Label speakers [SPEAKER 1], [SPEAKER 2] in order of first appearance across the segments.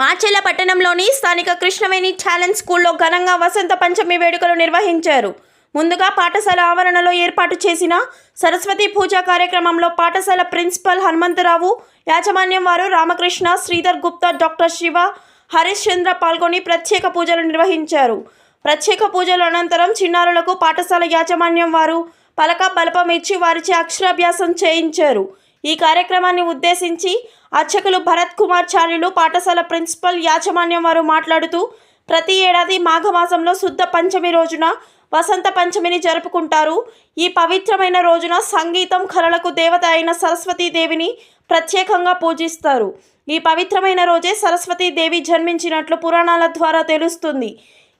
[SPEAKER 1] మాచెల్ల పట్టణంలోని స్థానిక కృష్ణవేణి ఛాలెంజ్ స్కూల్లో ఘనంగా వసంత పంచమి వేడుకలు నిర్వహించారు. ముందుగా పాఠశాల ఆవరణలో ఏర్పాటు చేసిన సరస్వతి పూజా కార్యక్రమంలో పాఠశాల ప్రిన్సిపల్ హనుమంతరావు యాజమాన్యం వారు రామకృష్ణ శ్రీధర్ గుప్తా డాక్టర్ శివ హరీష్ చంద్ర పాల్గొని ప్రత్యేక పూజలు నిర్వహించారు. ప్రత్యేక పూజల అనంతరం చిన్నారులకు పాఠశాల యాజమాన్యం వారు పలక బలపం ఇచ్చి వారిచే అక్షరాభ్యాసం చేయించారు. ఈ కార్యక్రమాన్ని ఉద్దేశించి అర్చకులు భరత్ కుమార్ చార్యులు పాఠశాల ప్రిన్సిపల్ యాజమాన్యం వారు మాట్లాడుతూ ప్రతి ఏడాది మాఘమాసంలో శుద్ధ పంచమి రోజున వసంత పంచమిని జరుపుకుంటారు. ఈ పవిత్రమైన రోజున సంగీతం కళలకు దేవత అయిన సరస్వతీదేవిని ప్రత్యేకంగా పూజిస్తారు. ఈ పవిత్రమైన రోజే సరస్వతీదేవి జన్మించినట్లు పురాణాల ద్వారా తెలుస్తుంది.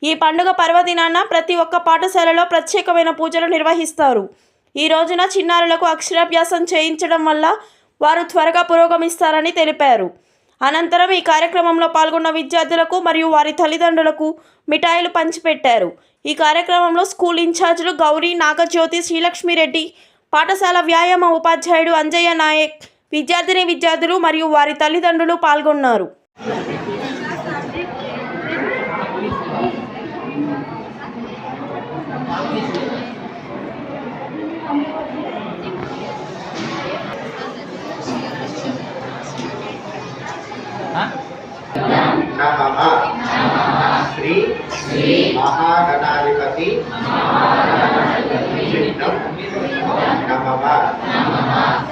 [SPEAKER 1] ఈ పండుగ పర్వదినాన ప్రతి ఒక్క పాఠశాలలో ప్రత్యేకమైన పూజలు నిర్వహిస్తారు. ఈ రోజున చిన్నారులకు అక్షరాభ్యాసం చేయించడం వల్ల వారు త్వరగా పురోగమిస్తారని తెలిపారు. అనంతరం ఈ కార్యక్రమంలో పాల్గొన్న విద్యార్థులకు మరియు వారి తల్లిదండ్రులకు మిఠాయిలు పంచిపెట్టారు. ఈ కార్యక్రమంలో స్కూల్ ఇన్ఛార్జీలు గౌరీ నాగజ్యోతి శ్రీలక్ష్మిరెడ్డి పాఠశాల వ్యాయామ ఉపాధ్యాయుడు అంజయ్య నాయక్ విద్యార్థిని విద్యార్థులు మరియు వారి తల్లిదండ్రులు పాల్గొన్నారు.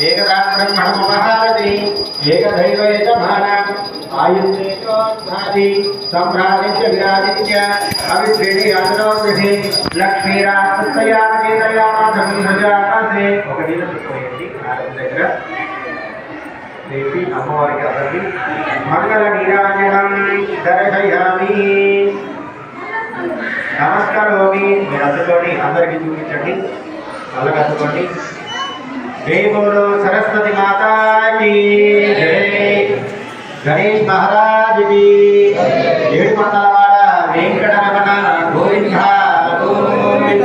[SPEAKER 2] ఏకదాబ్రహ్మణముపహారతి ఏకదైవ యజమానం ఆయుర్వేదోద్ధాది సంభ్రాజిత్య విరాజిత్య అవిశ్రేణి అగ్రోగ్రహి లక్ష్మీరాస్తయామకేతయామాధం ఒక నీళ్ళ చుట్టుకోయండి దగ్గర. లేపి అమ్మవారికి అందరికి మంగళ నీరాజనం దర్శయామి నమస్కారోమి మీరు అందరికీ చూపించండి. నల్లగా జై బోలో సరస్వతి మాతాకి జై. గణేష్ మహారాజ్కి ఏడు మండలవాడ Venkataramana Govinda Govinda.